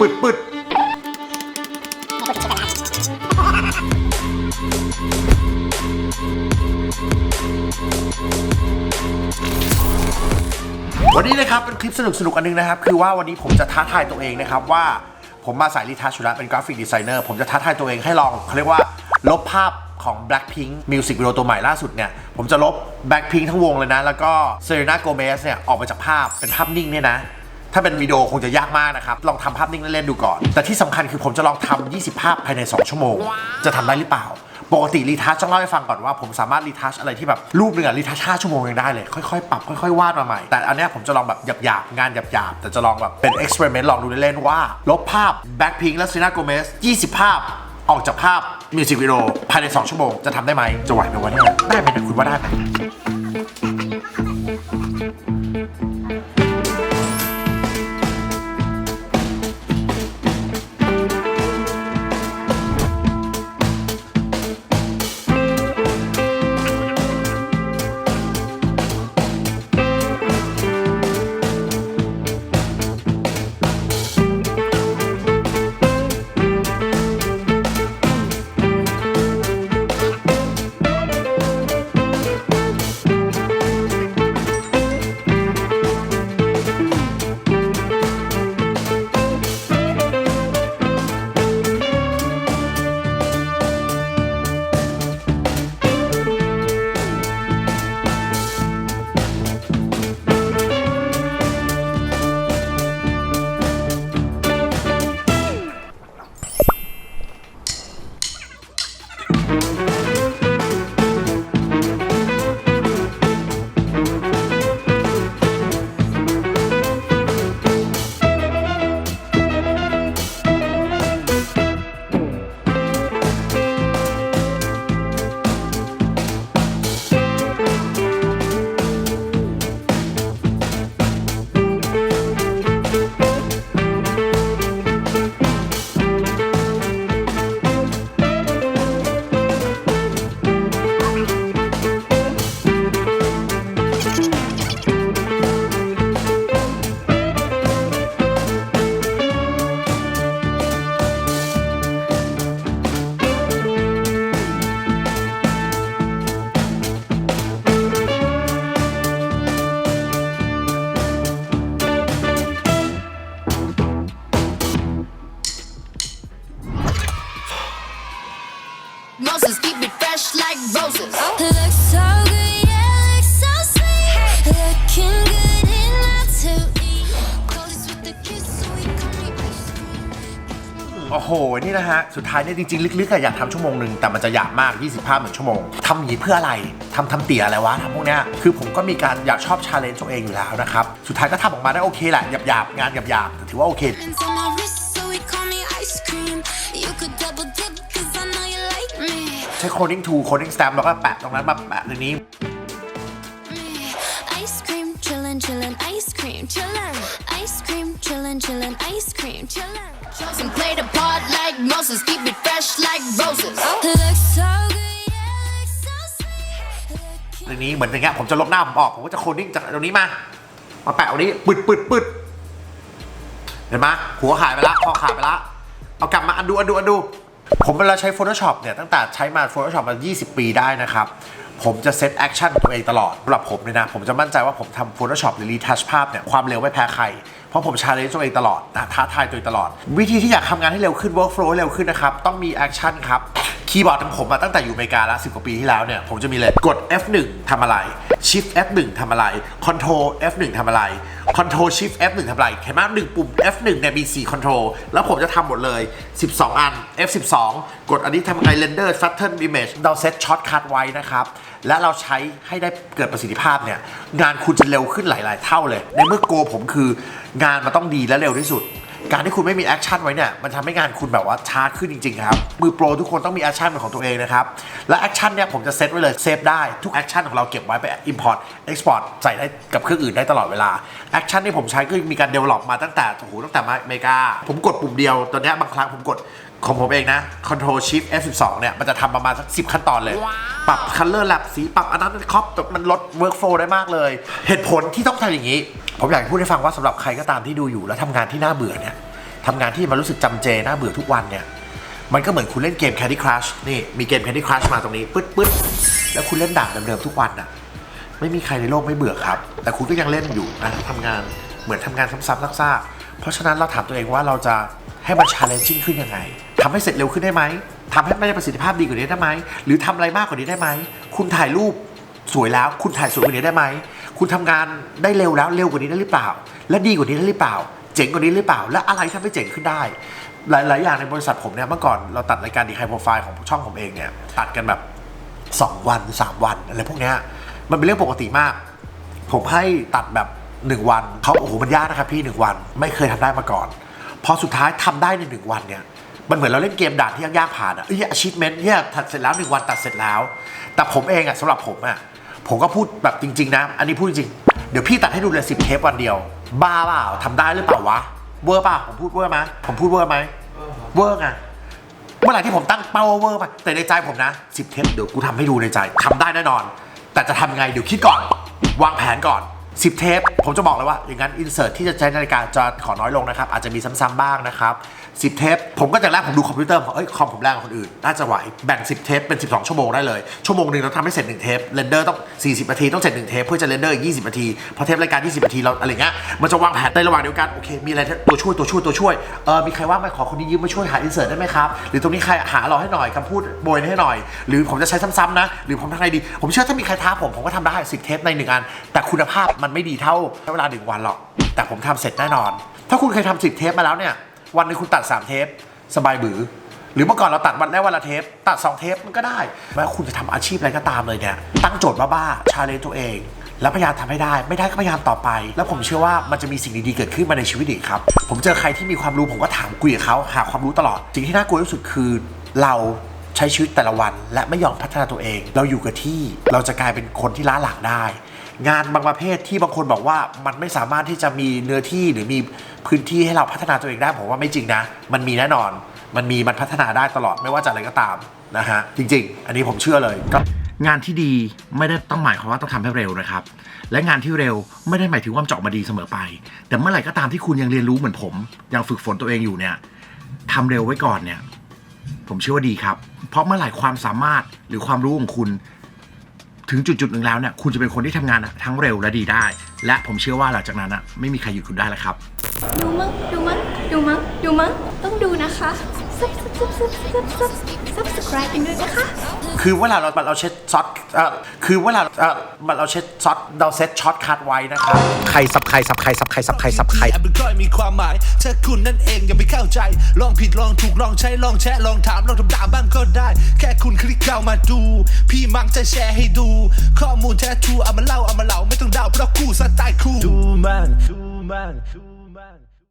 ปึดปึดวันนี้นะครับเป็นคลิปสนุกสนุกอันนึงนะครับ คือว่าวันนี้ผมจะท้าทายตัวเองนะครับว่าผมมาสายรีทัชอยู่แล้วเป็นกราฟิกดีไซเนอร์ผมจะท้าทายตัวเองให้ลองเขาเรียกว่าลบภาพของ Blackpink Music Video ตัวใหม่ล่าสุดเนี่ย ผมจะลบ Blackpink ทั้งวงเลยนะ แล้วก็ Selena Gomez เนี่ย ออกมาจากภาพเป็นภาพนิ่งเนี่ยนะ ถ้าเป็นวิดีโอคงจะยากมากนะครับ ลองทำภาพนิ่งเล่นๆดูก่อน แต่ที่สำคัญคือผมจะลองทำ20 ภาพภายใน 2 ชั่วโมง จะทำได้หรือเปล่า ปกติรีทัชต้องเล่าให้ฟังก่อนว่าผมสามารถรีทัชอะไรที่แบบรูปหนึ่งอะรีทัช5ชั่วโมงยังได้เลย ค่อยๆ ปรับ ค่อยๆ วาดมาใหม่ แต่อันนี้ผมจะลองแบบหยาบๆ งานหยาบๆ แต่จะลองแบบเป็นเอ็กซ์เพร์เมนต์ลองดูเล่นๆว่า ลบภาพ Blackpink และ Selena Gomez 20 ภาพออกจากภาพมิวสิกวิดีโอภายใน 2 ชั่วโมงจะทำได้ไหมจะไหวไหมวะเนี่ยได้ไหมนะคุณว่าได้ไหม Moses keep it fresh like roses. Looks so good, yeah, looks so sweet. Looking good enough to eat. Close with the kiss, so we call me ice cream. โอ้โห นี่นะฮะ สุดท้ายเนี่ยจริงๆ ลึกๆอะอยากทำชั่วโมงหนึ่งแต่มันจะยากมาก20ภาพหนึ่งชั่วโมงทำอย่างนี้เพื่ออะไรทำทำเตี๋ยอะไรวะทำพวกเนี้ยคือผมก็มีการอยากชอบชาเลนจ์ตัวเองอยู่แล้วนะครับ สุดท้ายก็ทำออกมาได้โอเคแหละหยาบๆ งานหยาบๆแต่ถือว่าโอเค Hands on my wrist, ใช้ coding tool coding stamp แล้วก็แปะตรงนั้นมาแปะตรงนี้ me. Ice cream, chillin', chillin', ice cream, chillin'. Ice cream, chillin', chillin', ice cream, chillin'. Chosen played a part like Moses, keep it fresh like roses. Looks so good, yeah, looks so sweet. Looking ตรงนี้เหมือนอย่างเงี้ยผมจะลบหน้าผมออกผมก็จะ coding จากตรงนี้มา มาแปะตรงนี้ปึดปึดปึดเห็นไหมหัวหายไปละคอขาดไปละเอากลับมาอันดูอันดูอันดู ผมเวลาใช้ Photoshop เนี่ยตั้งแต่ใช้มา Photoshop มา 20 ปีได้นะครับ ผมจะเซตแอคชั่นตัวเองตลอดสำหรับผมเนี่ยนะ ผมจะมั่นใจว่าผมทำ Photoshop หรือรีทัชภาพเนี่ยความเร็วไม่แพ้ใคร เพราะผมชาเลนจ์ตัวเองตลอดนะท้าทายตัวเองตลอด วิธีที่อยากทำงานให้เร็วขึ้น workflow เร็วขึ้นนะครับ ต้องมีแอคชั่นครับ คีย์บอร์ดของผมมาตั้งแต่อยู่อเมริกาแล้ว10กว่าปีที่แล้วเนี่ย ผมจะมีเลยกด F1 ทำอะไร Shift F1 ทำอะไร Control F1 ทำอะไร Control Shift F1 ทำอะไรเห็นไหมหนึ่งปุ่ม F1 เนี่ยมี 4 Control แล้วผมจะทำหมดเลย 12 อัน F12 กดอันนี้ทำยังไง Render Flatten Image เราเซตช็อตคัทไว้นะครับ และเราใช้ให้ได้เกิดประสิทธิภาพเนี่ย งานคุณจะเร็วขึ้นหลาย ๆ เท่าเลย ในเมื่อโกผมคืองานมันต้องดีและเร็วที่สุด การที่คุณไม่มีแอคชั่นไว้เนี่ยมันทำให้งานคุณแบบว่าช้าขึ้นจริงๆครับมือโปรทุกคนต้องมีแอคชั่นเป็นของตัวเองนะครับและแอคชั่นเนี่ยผมจะเซตไว้เลยเซฟได้ทุกแอคชั่นของเราเก็บไว้ไป Import Export ใส่ได้กับเครื่องอื่นได้ตลอดเวลาแอคชั่นที่ผมใช้ก็มีการ develop มาตั้งแต่โอ้โหตั้งแต่มาอเมริกาผมกดปุ่มเดียวตอนเนี้ยบางครั้งผมกดของผมเองนะ Control Shift F12 เนี่ยมันจะทำประมาณสัก 10 ขั้นตอนเลย ปรับ Color Lab สีปรับอันนั้นครอปมันลด Workflow ได้มากเลย เหตุผลที่ต้องทำอย่างนี้ ผมอยากพูดให้ฟังว่าสำหรับใครก็ตามที่ดูอยู่ แล้วทำงานที่น่าเบื่อเนี่ยทำงานที่มันรู้สึกจำเจน่าเบื่อทุกวันเนี่ยมันก็เหมือนคุณเล่นเกม Candy Crush นี่มีเกม Candy Crush มาตรงนี้ปึ๊ดปึ๊ดแล้วคุณเล่นด่านเดิมๆทุกวันน่ะไม่มีใครในโลกไม่เบื่อครับ แต่คุณก็ยังเล่นอยู่นะทำงานเหมือนทำงานซ้ำๆซากๆเพราะฉะนั้นเราถามตัวเองว่าเราจะให้มัน challenging ขึ้นยังไงทำให้เสร็จเร็วขึ้นได้ไหมทำให้ไม่ได้ประสิทธิภาพดีกว่านี้ได้ไหมหรือทำอะไรมากกว่านี้ได้ไหมคุณถ่ายรูปสวยแล้วคุณถ่ายสวยกว่านี้ได้ไหม คุณทำงานได้เร็วแล้วเร็วกว่านี้ได้หรือเปล่า และดีกว่านี้ได้หรือเปล่า เจ๋งกว่านี้หรือเปล่า และอะไรทำให้เจ๋งขึ้นได้ หลาย ๆ อย่างในบริษัทผมเนี่ยเมื่อก่อนเราตัดรายการดีไฮโปรไฟล์ของช่องผมเองเนี่ยตัดกันแบบ 2 วัน 3 วันอะไรพวกเนี้ยมันเป็นเรื่องปกติมาก ผมให้ตัดแบบ 1 วันเขาโอ้โหมันยากนะครับพี่ 1 วันไม่เคยทำได้มาก่อน พอสุดท้ายทำได้ใน1วันเนี่ยมันเหมือนเราเล่นเกมด่านที่ยากๆผ่านอะเอ้ย achievement เนี่ยตัดเสร็จแล้ว1วันตัดเสร็จแล้ว แต่ผมเองอะสำหรับผมอะ ผมก็พูดแบบจริง ๆ นะ อันนี้พูดจริง เดี๋ยวพี่ตัดให้ดูเลยสิบเทปวันเดียว บ้าเปล่าทำได้หรือเปล่าวะ เวอร์เปล่าผมพูดเวอร์ไหมผมพูดเวอร์ไหมเวอร์ไง เมื่อไหร่ที่ผมตั้งเป้าว่าเวอร์ไปแต่ในใจผมนะสิบเทปเดี๋ยวกูทำให้ดูในใจทำได้แน่นอน แต่จะทำยังไงเดี๋ยวคิดก่อน วางแผนก่อน 10 เทป ผมจะบอกเลยว่า อย่างนั้นอินเสิร์ตที่จะใช้ในาฬิการจะขอน้อยลงนะครับ อาจจะมีซ้ำๆบ้างนะครับ 10 เทป ผมก็จากแรกผมดูคอมพิวเตอร์ผมเอ้ยคอมผมแรงกว่าคนอื่น น่าจะไหว แบ่ง 10 เทปเป็น 12 ชั่วโมงได้เลย ชั่วโมงหนึ่งเราทำให้เสร็จ 1 เทปเรนเดอร์ต้อง 40 นาที ต้องเสร็จ 1 เทป เพื่อจะเรนเดอร์อีก 20 นาที พอเทปรายการ 20 นาทีเราอะไรเงี้ย มันจะวางแผนในระหว่างเดียวกัน โอเค มีอะไรตัวช่วยตัวช่วยตัวช่วย เออ มีใครว่างไหมขอคนนี้ยืมมาช่วยหาอินเสิร์ตได้ไหมครับ หรือตรงนี้ใครหาเราให้หน่อยคำพูดโบยให้หน่อย หรือผมจะใช้ซ้ำๆนะ หรือผมทำไรดี ผมเชื่อถ้ามีใครท้าผมผมก็ทำได้10เทปในหนึ่งอันแต่คุณภาพมันไม่ดีเท่าเวลาหนึ่งวันหรอก แต่ผมทำเสร็จแน่นอน ถ้าคุณเคยทำ10เทปมาแล้วเนี่ย วันนึงคุณตัด 3 เทป สบายบือ หรือเมื่อก่อนเราตัดวันได้วันละเทป ตัด 2 เทปมันก็ได้แม้ว่าคุณจะทำอาชีพอะไรก็ตามเลยเนี่ย ตั้งโจทย์บ้าๆชาเลนตัวเอง แล้วพยายามทำให้ได้ ไม่ได้ก็พยายามต่อไป แล้วผมเชื่อว่ามันจะมีสิ่งดีๆเกิดขึ้นมาในชีวิตอีกครับ ผมเจอใครที่มีความรู้ผมก็ถามคุยกับเขาหาความรู้ตลอด สิ่งที่น่ากลัวที่สุดคือเราใช้ชีวิตแต่ละวัน และไม่ยอมพัฒนาตัวเอง เราอยู่กับที่ เราจะกลายเป็นคนที่ล้าหลังได้ งานบางประเภทที่บางคนบอกว่ามันไม่สามารถที่จะมีเนื้อที่หรือมีพื้นที่ให้เราพัฒนาตัวเองได้ผมว่าไม่จริงนะ มันมีแน่นอน มันมีมันพัฒนาได้ตลอดไม่ว่าจะอะไรก็ตามนะฮะจริง ๆ อันนี้ผมเชื่อเลยก็งานที่ดีไม่ได้ต้องหมายความว่าต้องทำให้เร็วนะครับ และงานที่เร็วไม่ได้หมายถึงว่ามันจะออกมาดีเสมอไป แต่เมื่อไหร่ก็ตามที่คุณยังเรียนรู้เหมือนผม ยังฝึกฝนตัวเองอยู่เนี่ยทำเร็วไว้ก่อนเนี่ย ผมเชื่อว่าดีครับ เพราะเมื่อไหร่ความสามารถหรือความรู้ของคุณ ถึงจุดจุดๆหนึ่งแล้วเนี่ยคุณจะเป็นคนที่ทำงานทั้งเร็วและดีได้ และผมเชื่อว่าหลังจากนั้นอะไม่มีใครหยุดคุณได้แล้วครับ ดูมั้งดูมั้งดูมั้งดูมั้งต้องดูนะคะ subscribe กันด้วยนะคะ คือเวลาเราเราเช็ดซอสเอ่อคือเวลาเอ่อเราเช็ดซอสเราเซ็ตช็อตคัทไว้นะครับใครสับใครสับใครสับใครสับใครสับใครแอปเป็นก้อยมีความหมายถ้าคุณนั่นเองยังไม่เข้าใจ ลองผิดลองถูกลองใช้ลองแชะลองถามลองทำตามบ้างก็ได้ แค่คุณคลิกเข้ามาดู พี่มักจะแชร์ให้ดู ข้อมูลแท้ทรูเอามาเล่าเอามาเล่าไม่ต้องเดาเพราะกูสไตล์คูดูมันดูมันดูมัน